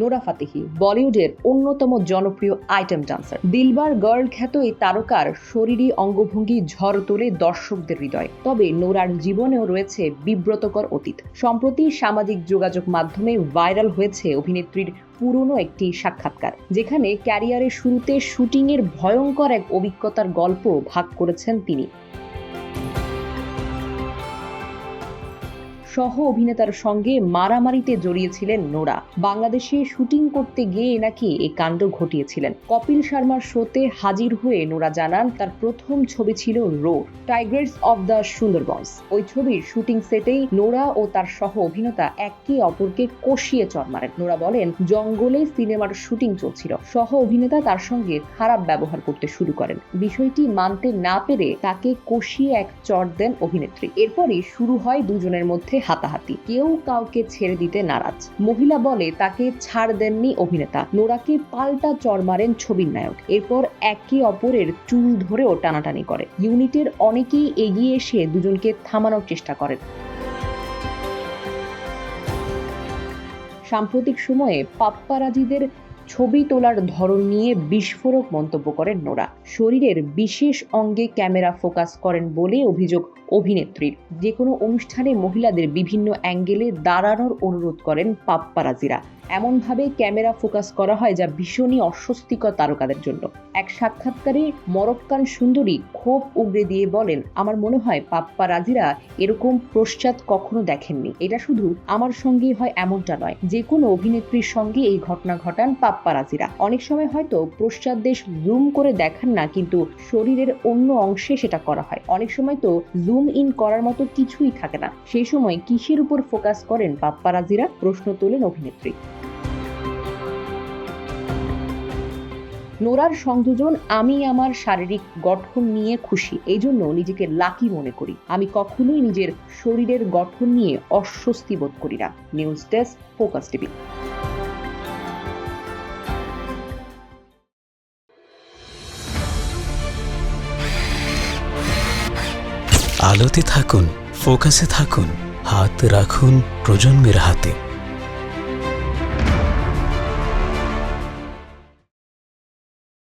Nora Fatehi, বলিউডের অন্যতম জনপ্রিয় আইটেম ডান্সার। দিলবার গার্ল খ্যাত এই তারকার শরীরী অঙ্গভঙ্গি ঝড় তোলে দর্শকদের হৃদয়। তবে নোরার জীবনেও রয়েছে বিব্রতকর অতীত। সম্প্রতি সামাজিক যোগাযোগ মাধ্যমে ভাইরাল হয়েছে অভিনেত্রীর পুরনো একটি সাক্ষাৎকার, যেখানে ক্যারিয়ারের শুরুতে শুটিংয়ের ভয়ঙ্কর এক অভিজ্ঞতার গল্প ভাগ করেছেন তিনি। সহ অভিনেতার সঙ্গে মারামারিতে জড়িয়েছিলেন নোরা। বাংলাদেশে শুটিং করতে গিয়ে নাকি এই কাণ্ড ঘটিয়েছিলেন। কপিল শর্মার শোতে হাজির হয়ে নোরা জানান, তার প্রথম ছবি ছিল roar tigers of the Sundarbans. ওই ছবির শুটিং সেটেই নোরা ও তার সহ অভিনেতা একে অপরকে কষিয়ে চর মারেন। নোরা বলেন, জঙ্গলে সিনেমার শুটিং চলছিল। সহ অভিনেতা তার সঙ্গে খারাপ ব্যবহার করতে শুরু করেন। বিষয়টি মানতে না পেরে তাকে কষিয়ে এক চর দেন অভিনেত্রী। এরপরই শুরু হয় দুজনের মধ্যে হাতাহাতি। কেউ কাউকে ছেড়ে দিতে নারাজ। মহিলা বলে, তাকে ছাড় দেননি অভিনেতা। নোরাকে পাল্টা চর মারেন ছবির নায়ক। এরপর একে অপরের চুল ধরেও টানাটানি করে। ইউনিটের অনেকেই এগিয়ে এসে দুজনকে থামানোর চেষ্টা করেন। সাম্প্রতিক সময়ে পাপ্পারাজিদের ছবি তোলার ধরন নিয়ে বিস্ফোরক মন্তব্য করেন নোরা। শরীরের বিশেষ অঙ্গে ক্যামেরা ফোকাস করেন বলে অভিযোগ অভিনেত্রীর। যে কোনো অনুষ্ঠানে মহিলাদের বিভিন্ন অ্যাঙ্গেলে দাঁড়ানোর অনুরোধ করেন পাপ্পারাজিরা। এমনভাবে ক্যামেরা ফোকাস করা হয় যা ভীষণই অস্বস্তিকর তারকাদের জন্য। এক সাক্ষাৎকারে মরক্কান সুন্দরী ক্ষোভ উগরে দিয়ে বলেন, আমার মনে হয় পাপ্পা রাজিরা এরকম প্রশ্চাৎ কখনো দেখেননি। এটা শুধু আমার সঙ্গেই হয় এমনটা নয়। যে কোনো অভিনেত্রীর সঙ্গে এই ঘটনা ঘটান পাপ্পারাজিরা। অনেক সময় হয়তো প্রশ্চাৎ দেশ জুম করে দেখান না, কিন্তু শরীরের অন্য অংশে সেটা করা হয়। অনেক সময় তো জুম ইন করার মতো কিছুই থাকে না। সেই সময় কিসের উপর ফোকাস করেন পাপ্পারাজিরা? প্রশ্ন তোলেন অভিনেত্রী। নোরার সংযোজন আমি আমার শারীরিক গঠন নিয়ে খুশি, এই জন্য নিজেকে লাকি মনে করি। আমি কখনোই নিজের শরীরের গঠন নিয়ে অস্বস্তি বোধ করি না। News desk, focus TV. আলোতে থাকুন, ফোকাসে থাকুন, হাত রাখুন প্রজন্মের হাতে।